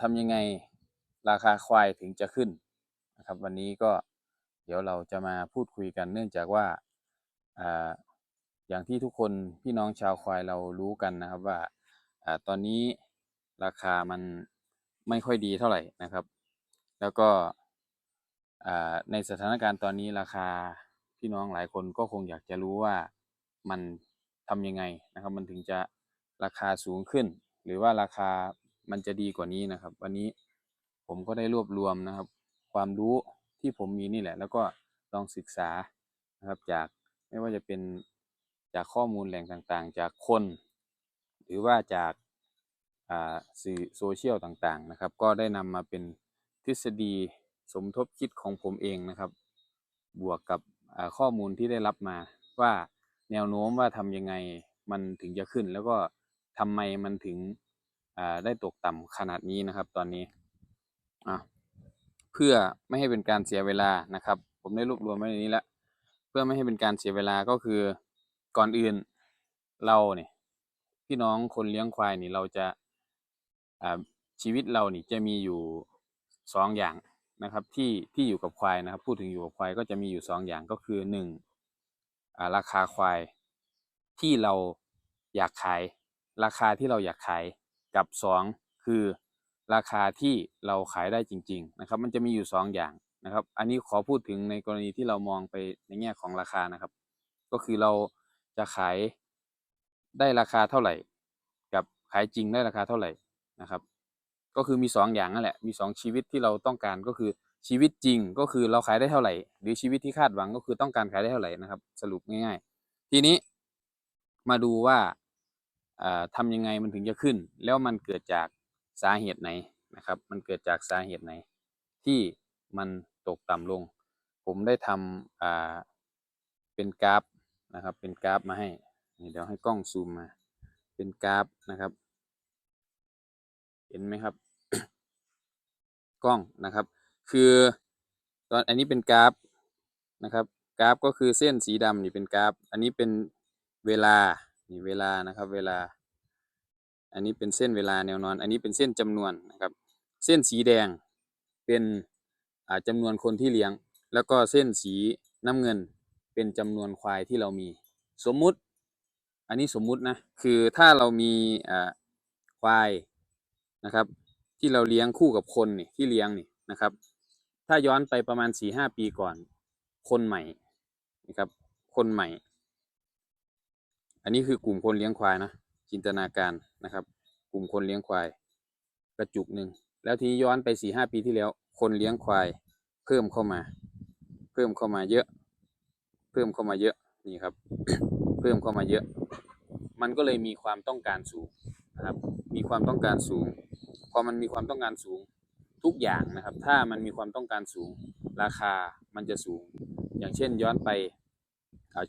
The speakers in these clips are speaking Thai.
ทำยังไงราคาควายถึงจะขึ้นนะครับ วันนี้ก็เดี๋ยวเราจะมาพูดคุยกันเนื่องจากว่าอย่างที่ทุกคนพี่น้องชาวควายเรารู้กันนะครับว่าตอนนี้ราคามันไม่ค่อยดีเท่าไหร่นะครับ แล้วก็ในสถานการณ์ตอนนี้ราคาพี่น้องหลายคนก็คงอยากจะรู้ว่ามันทำยังไงนะครับ มันถึงจะราคาสูงขึ้น หรือว่าราคา มันจะดีกว่านี้นะครับ วันนี้ผมก็ได้รวบรวมนะครับ ความรู้ที่ผมมีนี่แหละ แล้วก็ลองศึกษานะครับจากไม่ว่าจะเป็นจากข้อมูลแหล่งต่างๆ จากคน หรือว่าจากาสื่อโซเชียลต่างๆนะครับ ก็ได้นำมาเป็นทฤษฎีสมทบคิดของผมเองนะครับ บวกกับข้อมูลที่ได้รับมาว่าแนวโน้มว่าทำยังไงมันถึงจะขึ้น แล้วก็ทำไมมันถึง ได้ตกต่ำขนาดนี้นะครับ ตอนนี้อะเพื่อไม่ให้เป็นการเสียเวลานะครับ ผมได้รวบรวมไว้ในนี้แล้วเพื่อไม่ให้เป็นการเสียเวลาก็คือก่อนอื่นเราเนี่ยพี่น้องคนเลี้ยงควายนี่เราจะอ่าชีวิตเรานี่จะมีอยู่สองอย่างนะครับ ที่ที่อยู่กับควายนะครับ พูดถึงอยู่กับควายก็จะมีอยู่สองอย่างก็คือหนึ่งอ่าราคาควายที่เราอยากขาย ราคาที่เราอยากขาย กับสองคือราคาที่เราขายได้จริง ๆ นะครับ มันจะมีอยู่สองอย่างนะครับ อันนี้ขอพูดถึงในกรณีที่เรามองไปในแง่ของราคานะครับ ก็คือเราจะขายได้ราคาเท่าไหร่ กับขายจริงได้ราคาเท่าไหร่นะครับ ก็คือมีสองอย่างนั่นแหละ มีสองชีวิตที่เราต้องการก็คือชีวิตจริงก็คือเราขายได้เท่าไหร่ หรือชีวิตที่คาดหวังก็คือต้องการขายได้เท่าไหร่นะครับ สรุปง่าย ๆ ทีนี้มาดูว่าอ่า ทำยังไงมันถึงจะขึ้น แล้วมันเกิดจากสาเหตุไหนนะครับ มันเกิดจากสาเหตุไหน ที่มันตกต่ำลง ผมได้ทำเป็นกราฟนะครับ เป็นกราฟมาให้เดี๋ยวให้กล้องซูมมา เป็นกราฟนะครับ เห็นไหมครับ กล้องนะครับ คือตอนอันนี้เป็นกราฟนะครับ กราฟก็คือเส้นสีดำนี่เป็นกราฟ อันนี้เป็นเวลานี่เวลานะครับ เวลา อันนี้เป็นเส้นเวลาแนวนอน อันนี้เป็นเส้นจำนวนนะครับ เส้นสีแดงเป็นอ่าจำนวนคนที่เลี้ยง แล้วก็เส้นสีน้ำเงินเป็นจำนวนควายที่เรามี สมมุติ อันนี้สมมุตินะ คือถ้าเรามีควายนะครับ ที่เราเลี้ยงคู่กับคนนี่ที่เลี้ยงนี่นะครับ ถ้าย้อนไปประมาณสี่ห้าปีก่อน คนใหม่นะครับ คนใหม่ อันนี้คือกลุ่มคนเลี้ยงควายนะ จินตนาการนะครับ กลุ่มคนเลี้ยงควาย กระจุกหนึ่งแล้วทีนี้ย้อนไปสี่ห้าปีที่แล้ว คนเลี้ยงควาย เพิ่มเข้ามา เพิ่มเข้ามาเยอะ เพิ่มเข้ามาเยอะนี่ครับ เพิ่มเข้ามาเยอะ มันก็เลยมีความต้องการสูงนะครับ มีความต้องการสูงพอมันมีความต้องการสูงทุกอย่างนะครับ ถ้ามันมีความต้องการสูง ราคามันจะสูง อย่างเช่นย้อนไป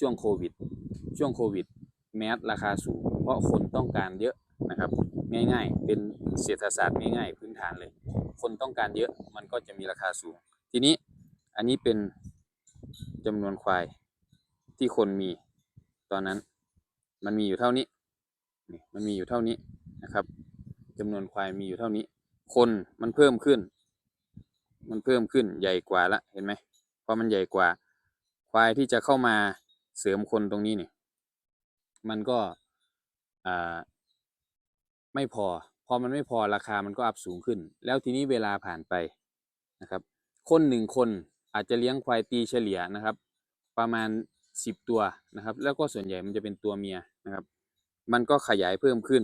ช่วงโควิด ช่วงโควิด แมสราคาสูง เพราะคนต้องการเยอะนะครับ ง่ายๆ เป็นเศรษฐศาสตร์ง่ายๆ พื้นฐานเลย คนต้องการเยอะมันก็จะมีราคาสูง ทีนี้อันนี้เป็นจำนวนควายที่คนมีตอนนั้น มันมีอยู่เท่านี้นี่มันมีอยู่เท่านี้นะครับจำนวนควายมีอยู่เท่านี้ คนมันเพิ่มขึ้น มันเพิ่มขึ้นใหญ่กว่าละเห็นไหมพอมันใหญ่กว่า ควายที่จะเข้ามาเสริมคนตรงนี้เนี่ย มันก็อ่าไม่พอ พอมันไม่พอราคามันก็อัพสูงขึ้น แล้วทีนี้เวลาผ่านไปนะครับ คนหนึ่งคนอาจจะเลี้ยงควายตีเฉลี่ยนะครับ ประมาณสิบตัวนะครับ แล้วก็ส่วนใหญ่มันจะเป็นตัวเมียนะครับ มันก็ขยายเพิ่มขึ้น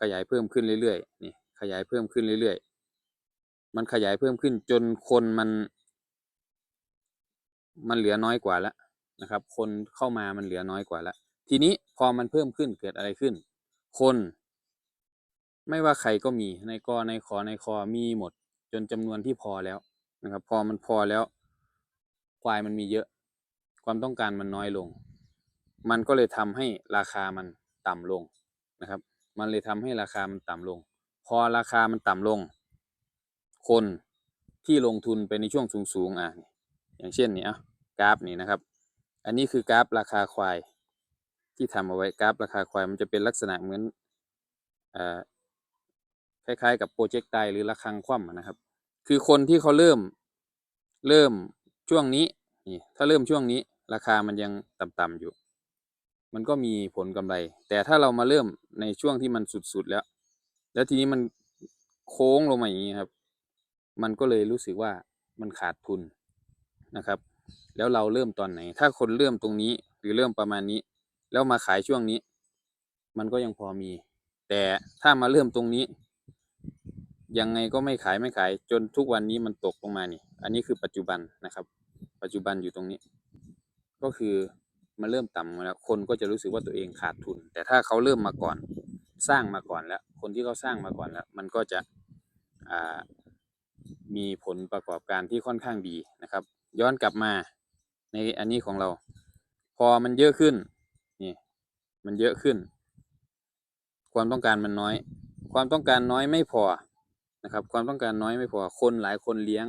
ขยายเพิ่มขึ้นเรื่อยๆนี่ขยายเพิ่มขึ้นเรื่อยๆ มันขยายเพิ่มขึ้นจนคนมัน มันเหลือน้อยกว่าแล้วนะครับ คนเข้ามามันเหลือน้อยกว่าแล้ว ทีนี้พอมันเพิ่มขึ้นเกิดอะไรขึ้น คน ไม่ว่าใครก็มีในกอในขอในคอมีหมด จนจำนวนที่พอแล้วนะครับ พอมันพอแล้ว ควายมันมีเยอะ ความต้องการมันน้อยลง มันก็เลยทำให้ราคามันต่ำลงนะครับ มันเลยทำให้ราคามันต่ำลง พอราคามันต่ำลง คนที่ลงทุนไปในช่วงสูงๆอะอย่างเช่นนี่อะกราฟนี่นะครับ อันนี้คือกราฟราคาควาย ที่ทำเอาไว้กราฟราคาควายมันจะเป็นลักษณะเหมือนอคล้ายๆ กับโปรเจกต์ไตหรือระฆังคว่ำนะครับ คือคนที่เขาเริ่มเริ่มช่วงนี้นี่ถ้าเริ่มช่วงนี้ ราคามันยังต่ำๆอยู่ มันก็มีผลกำไร แต่ถ้าเรามาเริ่มในช่วงที่มันสุดๆแล้ว แล้วทีนี้มันโค้งลงมาอย่างนี้ครับ มันก็เลยรู้สึกว่ามันขาดทุนนะครับ แล้วเราเริ่มตอนไหน ถ้าคนเริ่มตรงนี้หรือเริ่มประมาณนี้ แล้วมาขายช่วงนี้ มันก็ยังพอมี แต่ถ้ามาเริ่มตรงนี้ ยังไงก็ไม่ขายไม่ขาย จนทุกวันนี้มันตกลงมานี่ อันนี้คือปัจจุบันนะครับ ปัจจุบันอยู่ตรงนี้ ก็คือมันเริ่มต่ำมาแล้วคนก็จะรู้สึกว่าตัวเองขาดทุน แต่ถ้าเขาเริ่มมาก่อน สร้างมาก่อนแล้ว คนที่เขาสร้างมาก่อนแล้ว มันก็จะมีผลประกอบการที่ค่อนข้างดีนะครับ ย้อนกลับมาในอันนี้ของเรา พอมันเยอะขึ้น มันเยอะขึ้น ความต้องการมันน้อย ความต้องการน้อยไม่พอนะครับ ความต้องการน้อยไม่พอคนหลายคนเลี้ยง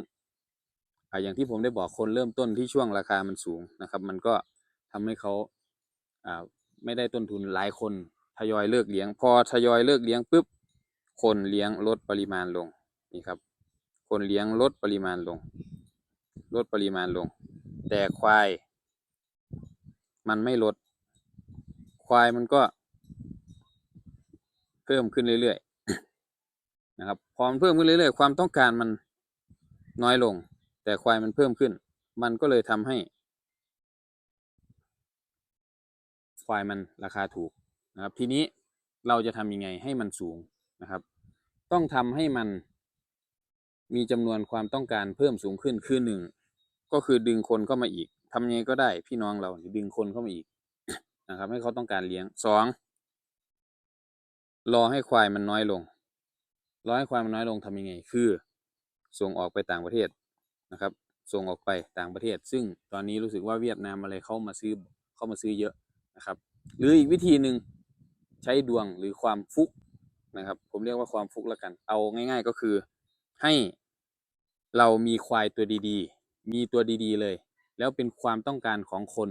อ่าอย่างที่ผมได้บอกคนเริ่มต้นที่ช่วงราคามันสูงนะครับ มันก็ทำให้เขาอ่าไม่ได้ต้นทุนหลายคนทยอยเลิกเลี้ยง พอทยอยเลิกเลี้ยงปุ๊บคนเลี้ยงลดปริมาณลงนี่ครับ คนเลี้ยงลดปริมาณลง ลดปริมาณลง แต่ควาย มันไม่ลด ควายมันก็ เพิ่มขึ้นเรื่อยๆนะครับพอมันเพิ่มขึ้นเรื่อยๆ ความต้องการมันน้อยลง แต่ควายมันเพิ่มขึ้น มันก็เลยทำให้ ควายมันราคาถูกนะครับ ทีนี้เราจะทำยังไงให้มันสูงนะครับ ต้องทำให้มันมีจำนวนความต้องการเพิ่มสูงขึ้นคือหนึ่งก็คือดึงคนเข้ามาอีกทำยังไงก็ได้พี่น้องเราดึงคนเข้ามาอีก นะครับ ให้เขาต้องการเลี้ยงสองรอให้ควายมันน้อยลง รอให้ควายมันน้อยลงทำยังไง คือ ส่งออกไปต่างประเทศนะครับ ส่งออกไปต่างประเทศ ซึ่งตอนนี้รู้สึกว่าเวียดนามอะไรเข้ามาซื้อเข้ามาซื้อเยอะนะครับ หรืออีกวิธีหนึ่งใช้ดวงหรือความฟุกนะครับ ผมเรียกว่าความฟุกแล้วกัน เอาง่าย ๆก็คือให้เรามีควายตัวดีๆ มีตัวดีๆเลย แล้วเป็นความต้องการของคน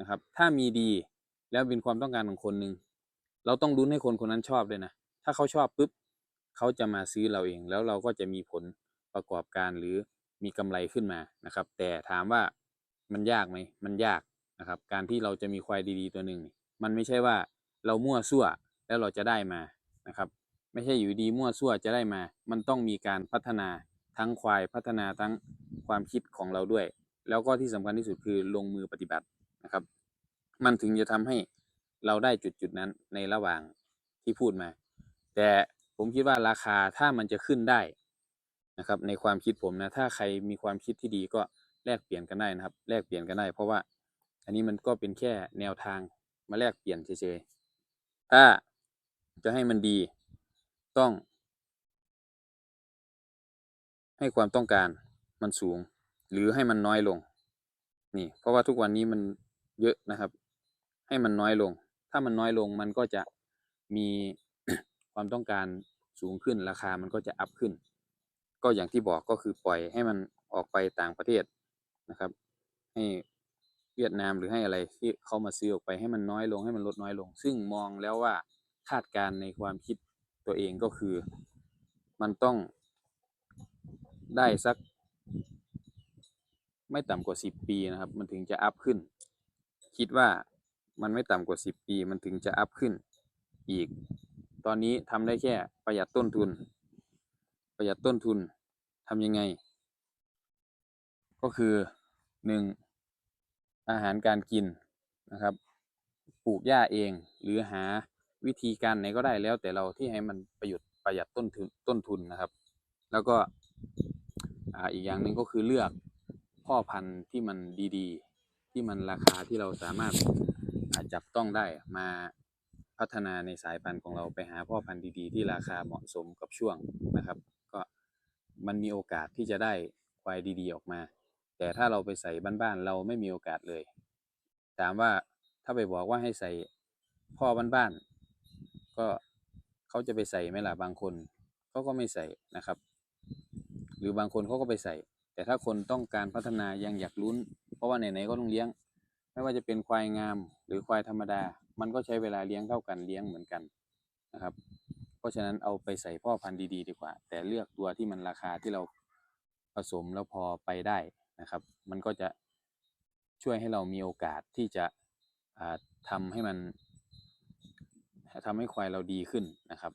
นะครับ ถ้ามีดี แล้วเป็นความต้องการของคนหนึ่งเราต้องรุ้นให้คนคนนั้นชอบด้วยนะ ถ้าเขาชอบปุ๊บเขาจะมาซื้อเราเอง แล้วเราก็จะมีผลประกอบการหรือมีกำไรขึ้นมานะครับ แต่ถามว่ามันยากไหมมันยากนะครับ การที่เราจะมีควายดีๆตัวหนึ่งมันไม่ใช่ว่าเรามั่วซั่วแล้วเราจะได้มานะครับ ไม่ใช่อยู่ดีมั่วซั่วจะได้มา มันต้องมีการพัฒนาทั้งควายพัฒนาทั้งความคิดของเราด้วย แล้วก็ที่สำคัญที่สุดคือลงมือปฏิบัตินะครับ มันถึงจะทำให้เราได้จุดจุดๆนั้นในระหว่างที่พูดมา แต่ผมคิดว่าราคาถ้ามันจะขึ้นได้นะครับ ในความคิดผมนะ ถ้าใครมีความคิดที่ดีก็แลกเปลี่ยนกันได้นะครับ แลกเปลี่ยนกันได้ เพราะว่าอันนี้มันก็เป็นแค่แนวทางมาแลกเปลี่ยนเฉยๆ ถ้าจะให้มันดีต้อง ให้ความต้องการมันสูง หรือให้มันน้อยลง นี่ เพราะว่าทุกวันนี้มันเยอะนะครับ ให้มันน้อยลง ถ้ามันน้อยลงมันก็จะมีความต้องการสูงขึ้นราคามันก็จะอัพขึ้น ก็อย่างที่บอกก็คือปล่อยให้มันออกไปต่างประเทศนะครับ ให้เวียดนามหรือให้อะไรที่เขามาซื้อออกไปให้มันน้อยลงให้มันลดน้อยลง ซึ่งมองแล้วว่าคาดการณ์ในความคิดตัวเองก็คือ มันต้องได้สัก ไม่ต่ำกว่าสิบปีนะครับ มันถึงจะอัพขึ้น คิดว่า มันไม่ต่ำกว่าสิบปี มันถึงจะอัพขึ้นอีก ตอนนี้ทำได้แค่ประหยัดต้นทุน ประหยัดต้นทุนทำยังไง ก็คือหนึ่งอาหารการกินนะครับปลูกหญ้าเองหรือหาวิธีการไหนก็ได้แล้วแต่เราที่ให้มันประโยชน์ประหยัดต้นทุนต้นทุนนะครับ แล้วก็ออีกอย่างหนึ่งก็คือเลือกพ่อพันธุ์ที่มันดีๆ ที่มันราคาที่เราสามารถ จับต้องได้มาพัฒนาในสายพันธุ์ของเราไปหาพ่อพันธุ์ดีๆ ที่ราคาเหมาะสมกับช่วงนะครับ ก็มันมีโอกาสที่จะได้ควายดี ๆ ออกมา แต่ถ้าเราไปใส่บ้านๆเราไม่มีโอกาสเลย ถามว่าถ้าไปบอกว่าให้ใส่พ่อบ้านๆก็เขาจะไปใส่ไหมล่ะบางคนเขาก็ไม่ใส่นะครับ หรือบางคนเขาก็ไปใส่ แต่ถ้าคนต้องการพัฒนายังอยากลุ้น เพราะว่าไหนๆก็ต้องเลี้ยง ไม่ว่าจะเป็นควายงามหรือควายธรรมดา มันก็ใช้เวลาเลี้ยงเท่ากันเลี้ยงเหมือนกันนะครับ เพราะฉะนั้นเอาไปใส่พ่อพันธุ์ดีๆดีกว่า แต่เลือกตัวที่มันราคาที่เราผสมแล้วพอไปได้นะครับ มันก็จะช่วยให้เรามีโอกาสที่จะอ่าทำให้มันทำให้ควายเราดีขึ้นนะครับ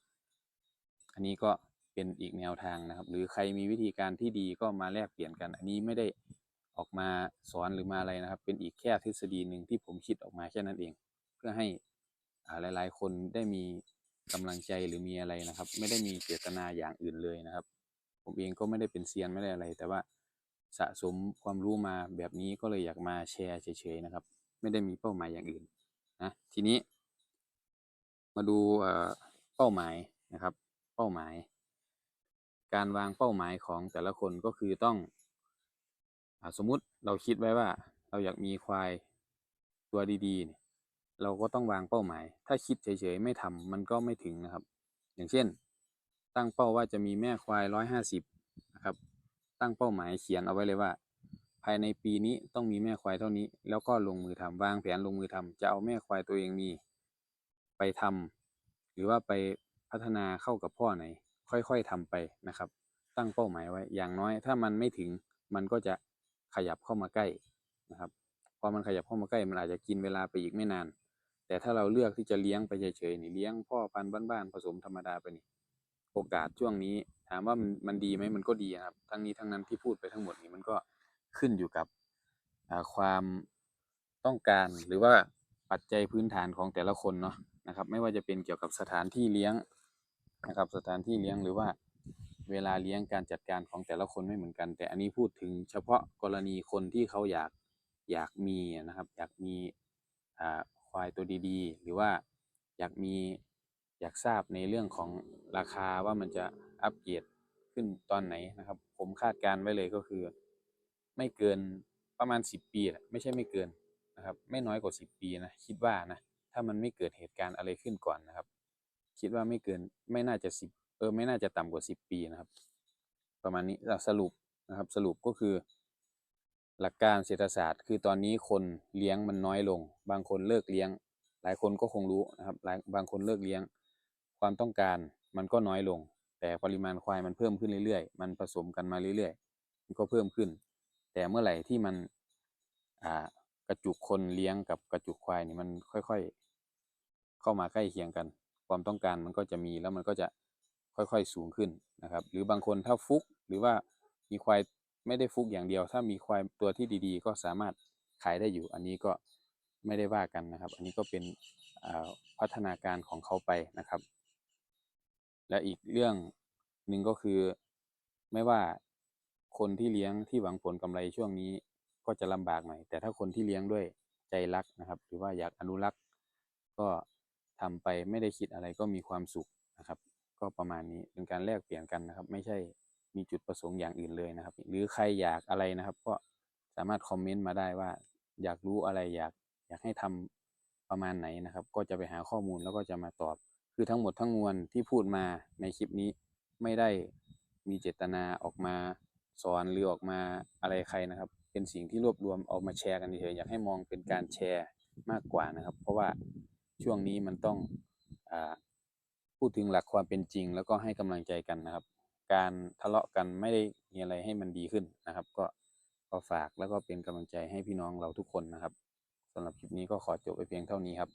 อันนี้ก็เป็นอีกแนวทางนะครับ หรือใครมีวิธีการที่ดีก็มาแลกเปลี่ยนกัน อันนี้ไม่ได้ ออกมาสอนหรือมาอะไรนะครับ เป็นอีกแค่ทฤษฎีหนึ่งที่ผมคิดออกมาแค่นั้นเอง เพื่อให้หลาย ๆ คนได้มีกำลังใจหรือมีอะไรนะครับ ไม่ได้มีเจตนาอย่างอื่นเลยนะครับ ผมเองก็ไม่ได้เป็นเซียนไม่ได้อะไร แต่ว่าสะสมความรู้มาแบบนี้ก็เลยอยากมาแชร์เฉย ๆ นะครับ ไม่ได้มีเป้าหมายอย่างอื่นนะทีนี้ มาดูเอ่อเป้าหมายนะครับ เป้าหมาย การวางเป้าหมายของแต่ละคนก็คือต้อง สมมุติเราคิดไว้ว่า เราอยากมีควายตัวดีๆเนี่ยเราก็ต้องวางเป้าหมาย ถ้าคิดเฉยๆไม่ทำมันก็ไม่ถึงนะครับ อย่างเช่น ตั้งเป้าว่าจะมีแม่ควายร้อยห้าสิบนะครับ ตั้งเป้าหมายเขียนเอาไว้เลยว่า ภายในปีนี้ต้องมีแม่ควายเท่านี้ แล้วก็ลงมือทำวางแผนลงมือทำจะเอาแม่ควายตัวเองมี ไปทำหรือว่าไปพัฒนาเข้ากับพ่อไหน ค่อยๆทำไปนะครับ ตั้งเป้าหมายไว้ อย่างน้อยถ้ามันไม่ถึงมันก็จะ ขยับเข้ามาใกล้นะครับพอมันขยับเข้ามาใกล้มันอาจจะกินเวลาไปอีกไม่นาน แต่ถ้าเราเลือกที่จะเลี้ยงไปเฉยๆนี่เลี้ยงพ่อพันธุ์บ้านๆผสมธรรมดาไปนี่โอกาสช่วงนี้ ถามว่ามันมันดีไหมมันก็ดีนะครับ ทั้งนี้ทั้งนั้นที่พูดไปทั้งหมดนี้มันก็ขึ้นอยู่กับความต้องการหรือว่าปัจจัยพื้นฐานของแต่ละคนเนาะนะครับ ไม่ว่าจะเป็นเกี่ยวกับสถานที่เลี้ยงนะครับ สถานที่เลี้ยงหรือว่า เวลาเลี้ยงการจัดการของแต่ละคนไม่เหมือนกัน แต่อันนี้พูดถึงเฉพาะกรณีคนที่เขาอยากอยากมีนะครับ อยากมีควายตัวดีๆ หรือว่าอยากมีอยากทราบในเรื่องของราคาว่ามันจะอัปเกรดขึ้นตอนไหนนะครับ ผมคาดการณ์ไว้เลยก็คือ ไม่เกินประมาณสิบปีแหละไม่ใช่ไม่เกินนะครับ ไม่น้อยกว่าสิบปีนะคิดว่านะถ้ามันไม่เกิดเหตุการณ์อะไรขึ้นก่อนนะครับ คิดว่าไม่เกินไม่น่าจะสิบ เออไม่น่าจะต่ำกว่าสิบปีนะครับ ประมาณนี้สรุปนะครับ สรุปก็คือ หลักการเศรษฐศาสตร์ คือตอนนี้คนเลี้ยงมันน้อยลง บางคนเลิกเลี้ยง หลายคนก็คงรู้นะครับหลายบางคนเลิกเลี้ยง ความต้องการมันก็น้อยลง แต่ปริมาณควายมันเพิ่มขึ้นเรื่อยๆ มันผสมกันมาเรื่อยๆมันก็เพิ่มขึ้น แต่เมื่อไหร่ที่มันอ่ากระจุกคนเลี้ยงกับกระจุกควายนี่มันค่อยๆ เข้ามาใกล้เคียงกัน ความต้องการมันก็จะมีแล้วมันก็จะ ค่อยๆสูงขึ้นนะครับ หรือบางคนถ้าฟุกหรือว่ามีควายไม่ได้ฟุกอย่างเดียว ถ้ามีควายตัวที่ดีๆ ก็สามารถขายได้อยู่ อันนี้ก็ไม่ได้ว่ากันนะครับ อันนี้ก็เป็นพัฒนาการของเขาไปนะครับ และอีกเรื่องหนึ่งก็คือไม่ว่าคนที่เลี้ยงที่หวังผลกำไรช่วงนี้ก็จะลำบากหน่อยแต่ถ้าคนที่เลี้ยงด้วยใจรักนะครับ หรือว่าอยากอนุรักษ์ก็ทำไปไม่ได้คิดอะไรก็มีความสุขนะครับ ก็ประมาณนี้เป็นการแลกเปลี่ยนกันนะครับ ไม่ใช่มีจุดประสงค์อย่างอื่นเลยนะครับ หรือใครอยากอะไรนะครับ ก็สามารถคอมเมนต์มาได้ว่า อยากรู้อะไรอยากอยากให้ทำประมาณไหนนะครับ ก็จะไปหาข้อมูลแล้วก็จะมาตอบ คือทั้งหมดทั้งมวลที่พูดมาในคลิปนี้ไม่ได้มีเจตนาออกมาสอนหรือออกมาอะไรใครนะครับ เป็นสิ่งที่รวบรวมเอามาแชร์กันเฉยอยากให้มองเป็นการแชร์มากกว่านะครับ เพราะว่าช่วงนี้มันต้องอา พูดถึงหลักความเป็นจริง แล้วก็ให้กำลังใจกันนะครับ การทะเลาะกันไม่ได้มีอะไรให้มันดีขึ้นนะครับ ก็ก็ฝากแล้วก็เป็นกำลังใจให้พี่น้องเราทุกคนนะครับสำหรับคลิปนี้ก็ขอจบไปเพียงเท่านี้ครับ